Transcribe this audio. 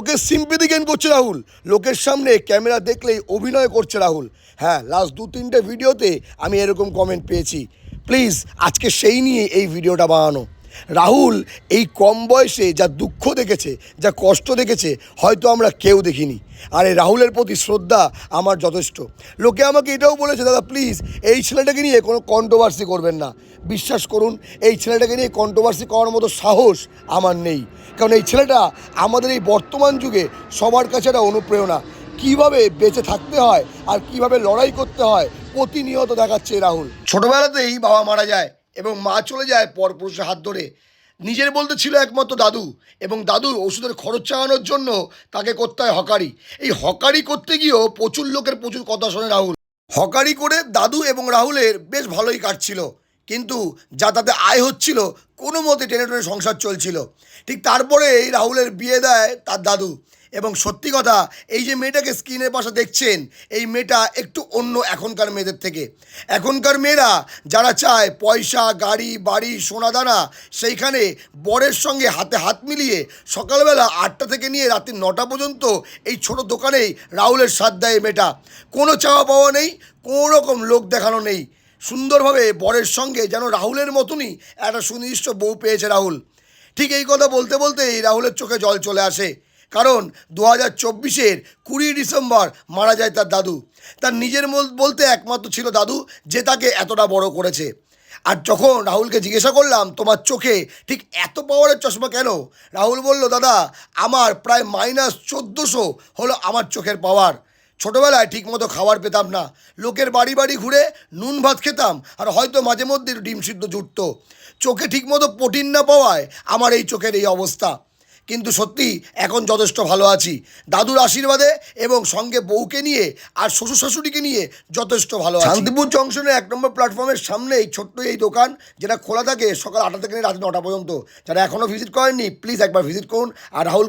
লোকের sympathy gain করছে রাহুল। লোকের সামনে ক্যামেরা দেখলেই অভিনয় করছে রাহুল। হ্যাঁ লাস্ট দু তিনটে ভিডিওতে আমি এরকম কমেন্ট পেয়েছি। প্লিজ আজকে সেই নিয়ে এই ভিডিওটা বানানো। রাহুল, এই কম বয়সে যা দুঃখ দেখেছে, যা কষ্ট দেখেছে, হয়তো আমরা কেউ দেখিনি। আর এই রাহুলের প্রতি শ্রদ্ধা আমার যথেষ্ট। লোকে আমাকে এটাও বলেছে, দাদা প্লিজ এই ছেলেটাকে নিয়ে কোনো কন্ট্রোভার্সি করবেন না। বিশ্বাস করুন, এই ছেলেটাকে নিয়ে কন্ট্রোভার্সি করার মতো সাহস আমার নেই। কারণ এই ছেলেটা আমাদের এই বর্তমান যুগে সবার কাছে একটা অনুপ্রেরণা। কীভাবে বেঁচে থাকতে হয় আর কীভাবে লড়াই করতে হয়, প্রতিনিয়ত দেখাচ্ছে রাহুল। ছোটবেলাতেই বাবা মারা যায় এবং মা চলে যায় পরপুরুষের হাত ধরে। নিজের বলতে ছিল একমাত্র দাদু এবং দাদুর ওষুধের খরচ চালানোর জন্য তাকে করতে হয় হকারি। এই হকারি করতে গিয়েও প্রচুর লোকের প্রচুর কথা শোনে রাহুল। হকারি করে দাদু এবং রাহুলের বেশ ভালোই কাটছিল। কিন্তু যা তাতে আয় হচ্ছিল, কোনো মতে টেনে টেনে সংসার চলছিল। ঠিক তারপরে এই রাহুলের বিয়ে দেয় তার দাদু। এবং সত্যি কথা, এই যে মেয়েটাকে স্ক্রিনের পাশে দেখছেন, এই মেয়েটা একটু অন্য এখনকার মেয়েদের থেকে। এখনকার মেয়েরা যারা চায় পয়সা, গাড়ি, বাড়ি, সোনাদানা, সেইখানে বরের সঙ্গে হাতে হাত মিলিয়ে সকালবেলা আটটা থেকে নিয়ে রাত্রি নটা পর্যন্ত এই ছোট দোকানেই রাহুলের সাথ দেয় মেয়েটা। কোনো চাওয়া পাওয়া নেই, কোনো রকম লোক দেখানো নেই। সুন্দরভাবে বরের সঙ্গে যেন রাহুলের মতনই একটা সুনির্দিষ্ট বউ পেয়েছে রাহুল। ঠিক এই কথা বলতে বলতেই রাহুলের চোখে জল চলে আসে। কারণ দু হাজার চব্বিশের কুড়ি ডিসেম্বর মারা যায় তার দাদু। তার নিজের বলতে একমাত্র ছিল দাদু, যে তাকে এতটা বড় করেছে। আর যখন রাহুলকে জিজ্ঞাসা করলাম, তোমার চোখে ঠিক এত পাওয়ারের চশমা কেন? রাহুল বলল, দাদা, আমার প্রায় মাইনাস চোদ্দোশো হলো আমার চোখের পাওয়ার ছোটোবেলায় ঠিকমতো খাবার পেতাম না। লোকের বাড়ি বাড়ি ঘুরে নুন ভাত খেতাম, আর হয়তো মাঝে মধ্যে ডিম সিদ্ধ জুটতো। চোখে ঠিকমতো প্রোটিন না পাওয়ায় আমার এই চোখের এই অবস্থা। কিন্তু সত্যি এখন যথেষ্ট ভালো আছি। দাদুর আশীর্বাদে এবং সঙ্গে বউকে নিয়ে আর শ্বশুর শাশুড়িকে নিয়ে যথেষ্ট ভালো আছি। শান্তিপুর জংশনের এক নম্বর প্ল্যাটফর্মের সামনে এই ছোট্ট এই দোকান, যেটা খোলা থাকে সকাল আটটা থেকে রাত নটা পর্যন্ত। যারা এখনও ভিজিট করেননি প্লিজ একবার ভিজিট করুন। আর রাহুল